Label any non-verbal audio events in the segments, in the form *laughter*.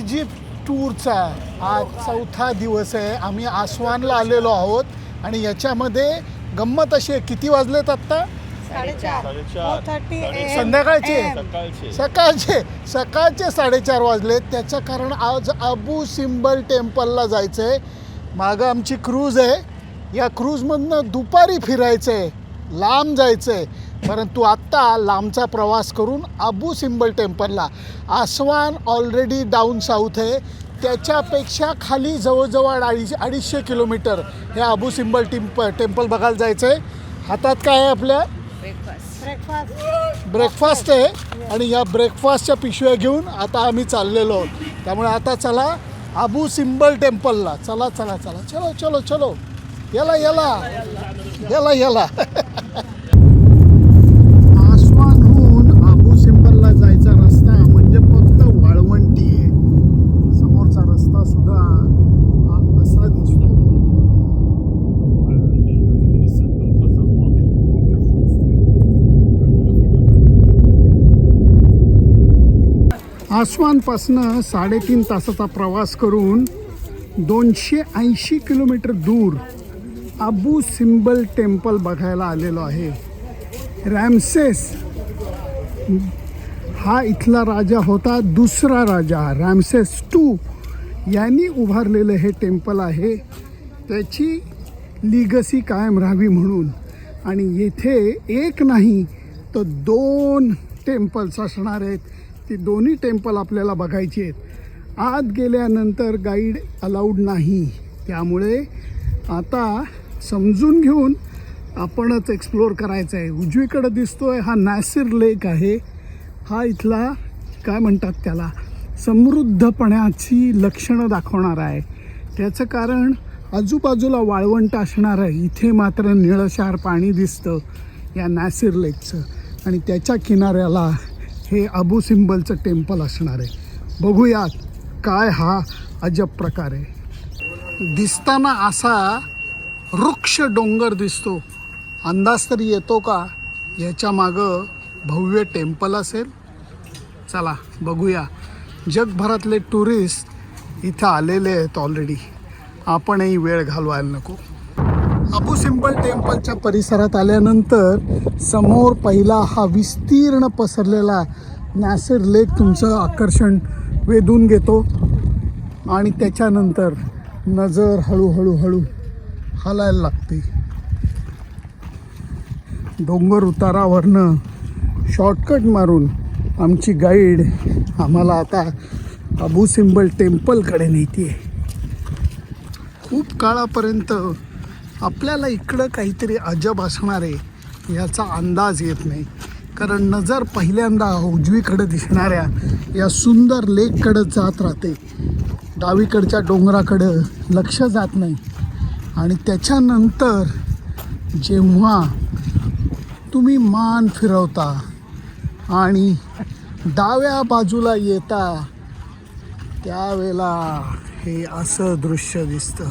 Egypt टूरचा आज चौथा दिवस आहे. आम्ही आसवानला आलेलो आहोत आणि याच्यामध्ये गंमत अशी आहे किती वाजलेत आत्ता. संध्याकाळचे. सकाळचे. सकाळचे. सकाळचे साडेचार वाजलेत. त्याचं कारण आज अबू सिम्बल टेम्पलला जायचं आहे मागं आमची क्रूज आहे. या क्रूजमधनं दुपारी फिरायचं आहे लांब जायचं आहे परंतु आत्ता लांबचा प्रवास करून अबू सिम्बल टेम्पलला. आसवान ऑलरेडी डाऊन साऊथ आहे. त्याच्यापेक्षा खाली जवळजवळ अडीच अडीचशे किलोमीटर हे अबू सिम्बल टिम्प टेम्पल बघायला जायचं आहे हातात काय आहे आपल्या? ब्रेकफास्ट ब्रेकफास्ट आहे. आणि या ब्रेकफास्टच्या पिशव्या घेऊन आता आम्ही चाललेलो आहोत. त्यामुळे आता चला आबू सिम्बल टेम्पलला. चला चला चला. चलो चलो चलो. याला याला. याला याला *laughs* आसवानहून आबू सिम्बलला जायचा रस्ता म्हणजे फक्त वाळवंटी आहे समोरचा रस्ता सुद्धा हा असा दिसतो आसवानपासनं साडेतीन तासाचा प्रवास करून दोनशे ऐंशी किलोमीटर दूर अबू सिम्बल टेम्पल बघायला आलेलो आहे. रॅमसेस हा इथला राजा होता दुसरा राजा रॅमसेस टू यांनी उभारलेलं हे टेम्पल आहे. त्याची लिगसी कायम राहावी म्हणून. आणि येथे एक नाही तर दोन टेम्पल्स असणार आहेत. ती दोन्ही टेम्पल आपल्याला बघायची आहेत. आत गेल्यानंतर गाईड अलाउड नाही. त्यामुळे आता समजून घेऊन आपणच एक्सप्लोअर करायचं आहे उजवीकडं दिसतो आहे हा नॅसिर लेक आहे. हा इथला काय म्हणतात त्याला? समृद्धपणाची लक्षणं दाखवणार आहे. त्याचं कारण आजूबाजूला वाळवंट असणार आहे. इथे मात्र निळशार पाणी दिसतं या नॅसिर लेकचं. आणि त्याच्या किनाऱ्याला हे अबू सिंबलचं टेम्पल असणार आहे. बघूयात काय हा अजब प्रकार आहे. दिसताना असा वृक्ष डोंगर दिसतो. अंदाज तरी येतो का? याच्या मागं भव्य टेम्पल असेल? चला बघूया. जगभरातले टुरिस्ट इथं आलेले आहेत ऑलरेडी आपणही वेळ घालवायला नको. अबू सिंपल टेम्पलच्या परिसरात आल्यानंतर समोर पहिला हा विस्तीर्ण पसरलेला नॅसेर लेक तुमचं आकर्षण वेधून घेतो. आणि त्याच्यानंतर नजर हळूहळू हळू हलायला लागते. डोंगर उतारावरनं शॉर्टकट मारून आमची गाईड आम्हाला आता अबू सिंबल टेम्पलकडे नेते खूप काळापर्यंत आपल्याला इकडं काहीतरी अजब असणार आहे याचा अंदाज येत नाही. कारण नजर पहिल्यांदा उजवीकडे दिसणाऱ्या या सुंदर लेककडं जात राहते. डावीकडच्या डोंगराकडं लक्ष जात नाही. आणि त्याच्यानंतर जेव्हा तुम्ही मान फिरवता आणि डाव्या बाजूला येता त्यावेळेला हे असं दृश्य दिसतं.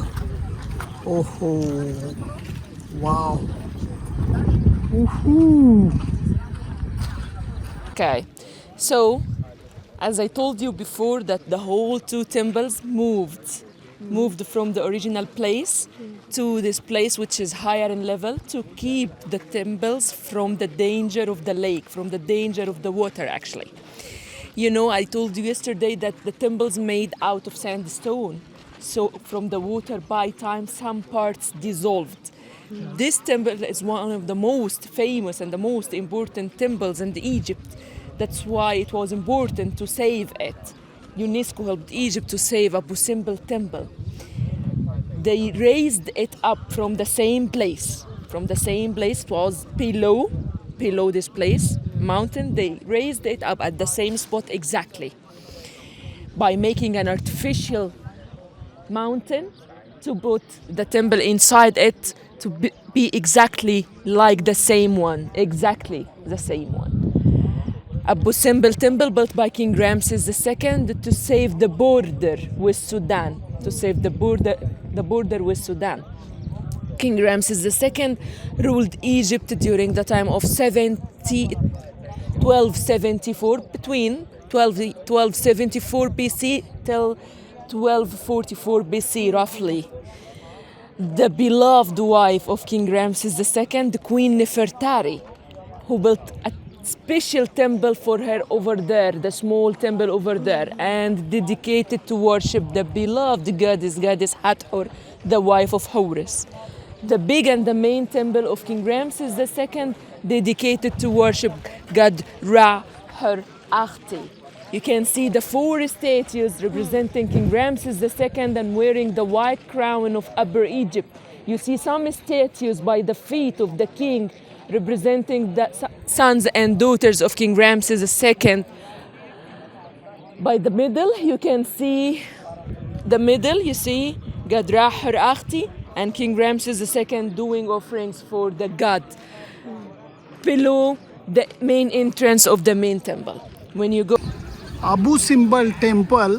Oh, Wow. Woohoo. Okay. So, as I told you before, that the whole two temples moved, moved from the original place to this place which is higher in level to keep the temples from the danger of the lake, from the danger of the water actually. You know, I told you yesterday that the temples made out of sandstone. So from the water by time some parts dissolved. This temple is one of the most famous and the most important temples in Egypt. That's why it was important to save it. UNESCO helped Egypt to save Abu Simbel temple. They raised it up from the same place. From the same place, it was below, below this place, mountain. They raised it up at the same spot exactly by making an artificial mountain to put the temple inside it to be, exactly like the same one, exactly the same one. Abu Simbel temple built by King Ramses II to save the border with Sudan, to save the border, the border with Sudan. King Ramses II ruled Egypt during the time of 70, 1274 between 12, 1274 BC till 1244 BC, roughly. The beloved wife of King Ramses II, Queen Nefertari, who built a special temple for her over there, the small temple over there, and dedicated to worship the beloved goddess, goddess Hathor, the wife of Horus. The big and the main temple of King Ramses II, dedicated to worship God Ra Her Akhti. You can see the four statues representing King Ramses II and wearing the white crown of Upper Egypt. You see some statues by the feet of the king representing the sons and daughters of King Ramses II. By the middle, you can see the middle, you see Gadrah Her Akhti and King Ramses II doing offerings for the god below the main entrance of the main temple. When you go Abu Simbel temple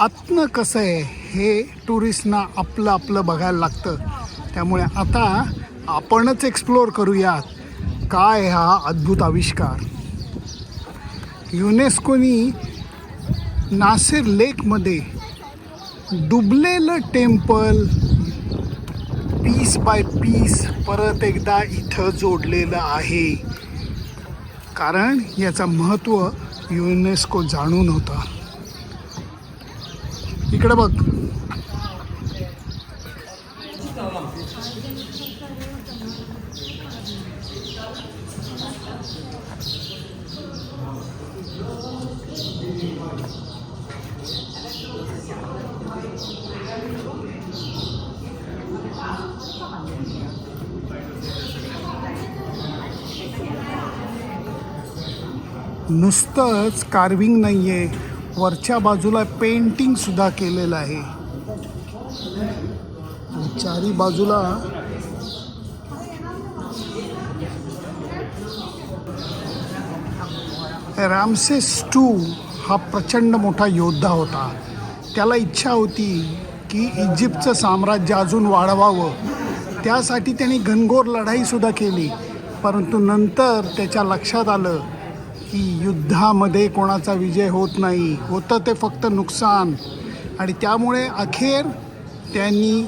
आतनं कसं आहे हे टुरिस्टना आपलं आपलं बघायला लागतं. त्यामुळे आता आपणच एक्सप्लोअर करूयात काय हा अद्भुत आविष्कार. युनेस्कोनी नासिर लेकमध्ये डुबलेलं टेम्पल पीस बाय पीस परत एकदा इथं जोडलेलं आहे. कारण याचं महत्त्व युनेस्को जाणून होता. इकडे बघ. नुसतंच कार्विंग नाही आहे वरच्या बाजूला पेंटिंगसुद्धा केलेलं आहे. चारी बाजूला रामसेस टू हा प्रचंड मोठा योद्धा होता. त्याला इच्छा होती की इजिप्तचं साम्राज्य अजून वाढवावं. त्यासाठी त्यांनी घनघोर लढाईसुद्धा केली. परंतु नंतर त्याच्या लक्षात आलं की युद्धामध्ये कोणाचा विजय होत नाही. होतं ते फक्त नुकसान. आणि त्यामुळे अखेर त्यांनी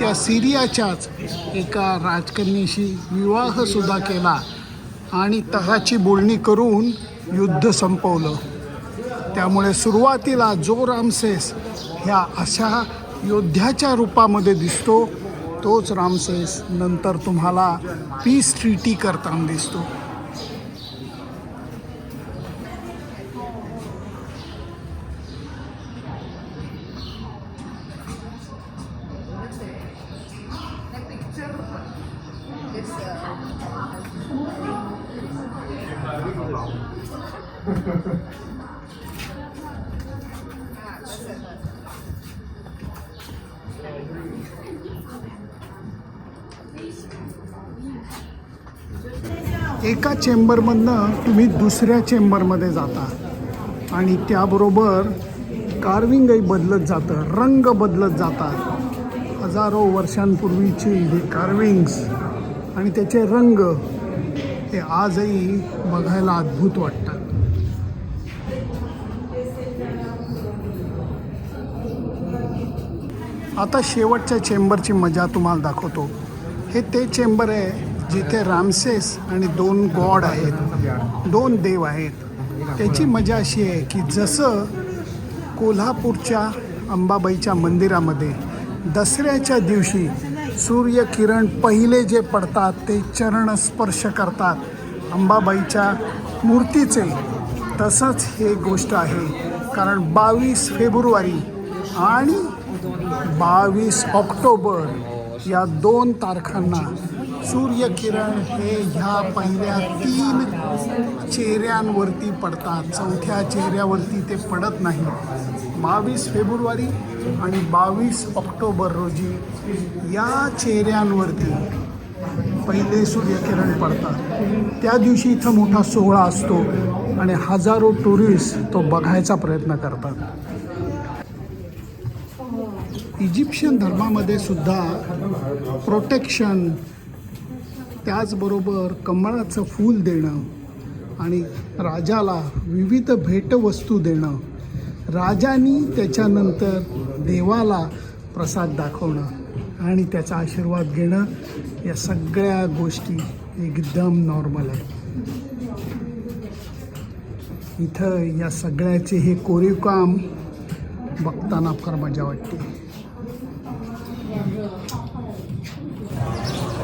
त्या सिरियाच्याच एका राजकन्याशी विवाहसुद्धा केला. आणि तहाची बोलणी करून युद्ध संपवलं. त्यामुळे सुरुवातीला जो रामसेस ह्या अशा योद्ध्याच्या रूपामध्ये दिसतो तोच रामसेस नंतर तुम्हाला पीस ट्रीटी करताना दिसतो. एका चेंबरमधनं तुम्ही दुसऱ्या चेंबरमध्ये जाता. आणि त्याबरोबर कार्विंगही बदलत जातं रंग बदलत जातात. हजारो वर्षांपूर्वीची हे कार्विंग्स आणि त्याचे रंग हे आजही बघायला अद्भुत वाटतात. आता शेवटच्या चेंबरची मजा तुम्हाला दाखवतो. हे ते चेंबर आहे जिथे रामसेस आणि दोन गॉड आहेत दोन देव आहेत त्याची मजा अशी आहे की जसं कोल्हापूरच्या अंबाबाईच्या मंदिरामध्ये दसऱ्याच्या दिवशी सूर्यकिरण पहिले जे पडतात ते चरण स्पर्श करतात अंबाबाईच्या मूर्तीचे तसंच हे गोष्ट आहे. कारण बावीस फेब्रुवारी आणि बावीस ऑक्टोबर या दोन तारखांना सूर्यकिरण हे ह्या पहिल्या तीन चेहऱ्यांवरती पडतात. चौथ्या चेहऱ्यावरती ते पडत नाही. बावीस फेब्रुवारी आणि बावीस ऑक्टोबर रोजी या चेहऱ्यांवरती पहिले सूर्यकिरण पडतात. त्या दिवशी इथं मोठा सोहळा असतो आणि हजारो टुरिस्ट तो बघायचा प्रयत्न करतात. इजिप्शियन धर्मामध्ये सुद्धा प्रोटेक्शन त्याचबरोबर कमळाचं फूल देणं आणि राजाला विविध भेटवस्तू देणं राजानी त्याच्यानंतर देवाला प्रसाद दाखवणं आणि त्याचा आशीर्वाद घेणं या सगळ्या गोष्टी एकदम नॉर्मल आहे इथं या सगळ्याचे हे कोरीव काम बघताना फार मजा वाटते.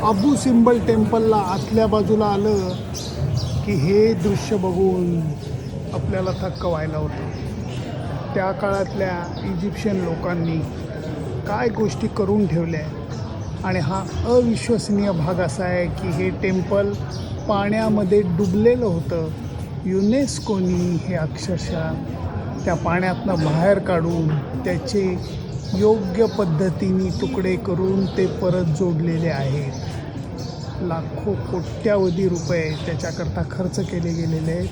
अबू सिंबल टेम्पलला आतल्या बाजूला आलं की हे दृश्य बघून आपल्याला थक्क व्हायला होतं. त्या काळातल्या इजिप्शियन लोकांनी काय गोष्टी करून ठेवल्या आहेत आणि हा अविश्वसनीय भाग असा आहे की हे टेम्पल पाण्यामध्ये डुबलेलं होतं. युनेस्कोनी हे अक्षरशः त्या पाण्यातनं बाहेर काढून त्याचे योग्य पद्धतीने तुकडे करून ते परत जोडलेले आहेत. लाखो कोट्यावधी रुपये त्याच्याकरता खर्च केले गेलेले आहेत.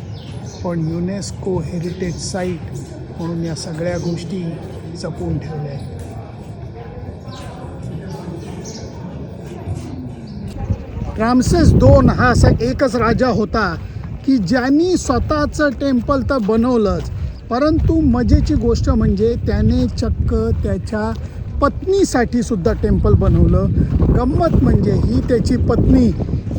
पण युनेस्को हेरिटेज साईट म्हणून या सगळ्या गोष्टी जपून ठेवल्या आहेत. रामसेस दोन हा असा एकच राजा होता की ज्यांनी स्वतःचं टेम्पल तर बनवलंच. परंतु मजेची गोष्ट म्हणजे त्याने चक्क त्याच्या पत्नीसाठी सुद्धा टेम्पल बनवलं. गंमत म्हणजे ही त्याची पत्नी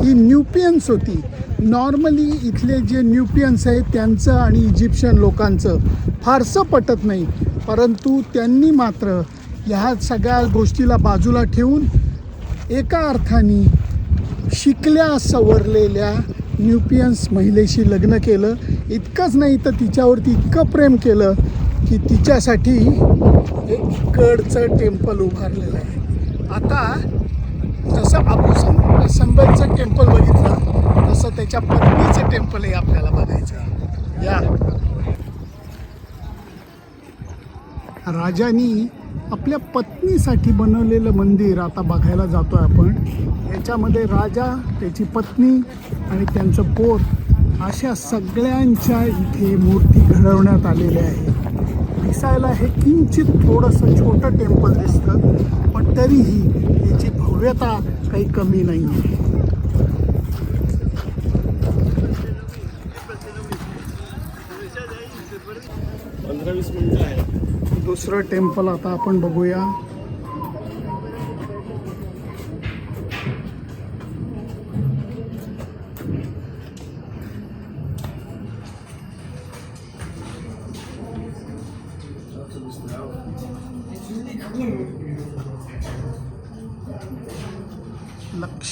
ही न्यूपियन्स होती. नॉर्मली इथले जे न्यूपियन्स आहेत त्यांचं आणि इजिप्शियन लोकांचं फारसं पटत नाही. परंतु त्यांनी मात्र ह्या सगळ्या गोष्टीला बाजूला ठेवून एका अर्थाने शिकल्या सवरलेल्या न्यूपियन्स महिलेशी लग्न केलं. इतकंच नाही तर तिच्यावरती इतकं प्रेम केलं की तिच्यासाठी एक कडचं टेम्पल उभारलेलं आहे. आता जसं अबू सं संबलचं टेम्पल बघितलं तसं त्याच्या पत्नीचं टेम्पलही आपल्याला बघायचं या. राजानी आपल्या पत्नीसाठी बनवलेलं मंदिर आता बघायला जातो आहे आपण. याच्यामध्ये राजा त्याची पत्नी आणि त्यांचं पोर अशा सगळ्यांच्या इथे मूर्ती घडवण्यात आलेल्या आहेत. दिसायला हे किंचित थोडंसं छोटं टेम्पल दिसतं पण तरीही याची भव्यता काही कमी नाही आहे. दुसरं टेम्पल आता आपण बघूया.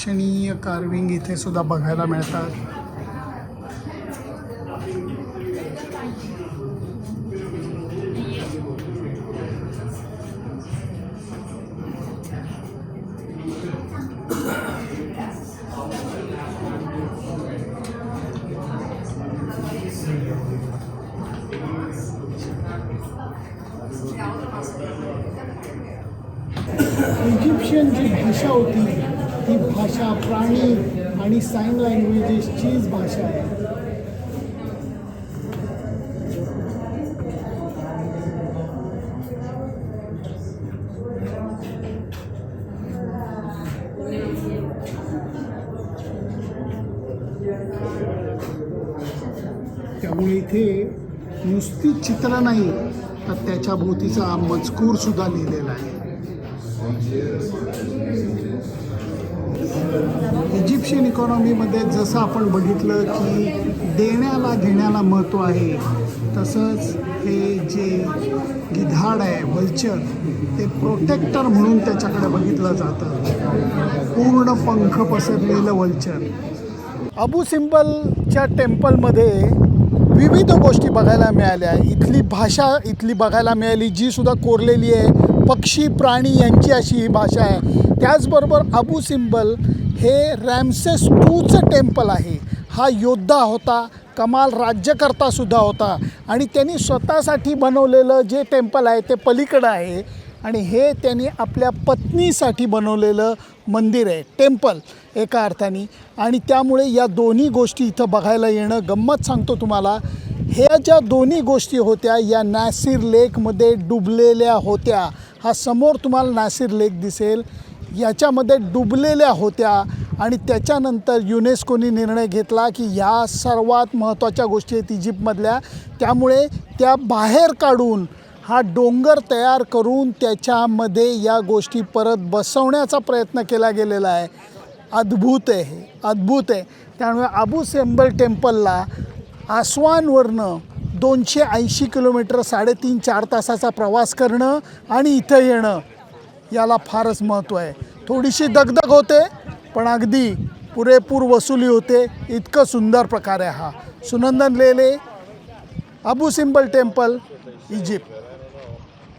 लक्षणीय कार्विंग इथे सुद्धा बघायला मिळतात. इजिप्शियन जी भाषा होती ती भाषा प्राणी आणि साईन लँग्वेजेसचीच भाषा आहे. त्यामुळे इथे नुसती चित्र नाही तर त्याच्या भोवतीचा मजकूर सुद्धा लिहिलेला आहे. इजिप्शियन इकॉनॉमीमध्ये जसं आपण बघितलं की देण्याला घेण्याला महत्त्व आहे तसंच हे जे गिधाड आहे वल्चर ते प्रोटेक्टर म्हणून त्याच्याकडे बघितलं जातं. पूर्ण पंख पसरलेलं वल्चर. अबू सिंबलच्या टेम्पलमध्ये विविध गोष्टी बघायला मिळाल्या. इथली भाषा इथली बघायला मिळाली जी सुद्धा कोरलेली आहे. पक्षी प्राणी यांची अशी ही भाषा आहे. त्याचबरोबर अबू सिंबल हे रॅमसेस टूचं टेम्पल आहे. हा योद्धा होता कमाल राज्यकर्तासुद्धा होता आणि त्यांनी स्वतःसाठी बनवलेलं जे टेम्पल आहे ते पलीकडं आहे आणि हे त्यांनी आपल्या पत्नीसाठी बनवलेलं मंदिर आहे टेम्पल एका अर्थाने. आणि त्यामुळे या दोन्ही गोष्टी इथं बघायला येणं गंमत सांगतो तुम्हाला. ह्या ज्या दोन्ही गोष्टी होत्या या नासिर लेकमध्ये डुबलेल्या होत्या हा समोर तुम्हाला नासिर लेक दिसेल. याच्यामध्ये डुबलेल्या होत्या आणि त्याच्यानंतर युनेस्कोनी निर्णय घेतला की या सर्वात महत्त्वाच्या गोष्टी आहेत इजिप्तमधल्या. त्यामुळे त्या बाहेर काढून हा डोंगर तयार करून त्याच्यामध्ये या गोष्टी परत बसवण्याचा प्रयत्न केला गेलेला आहे. अद्भुत आहे अद्भुत आहे. त्यामुळे अबू सेंबल टेम्पलला आसवानवरनं दोनशे ऐंशी किलोमीटर साडेतीन चार तासाचा प्रवास करणं आणि इथं येणं याला फारच महत्त्व आहे. थोडीशी दगदग होते पण अगदी पुरेपूर वसुली होते. इतकं सुंदर प्रकार आहे हा. Sunandan Lele Abu Simbel temple Egypt.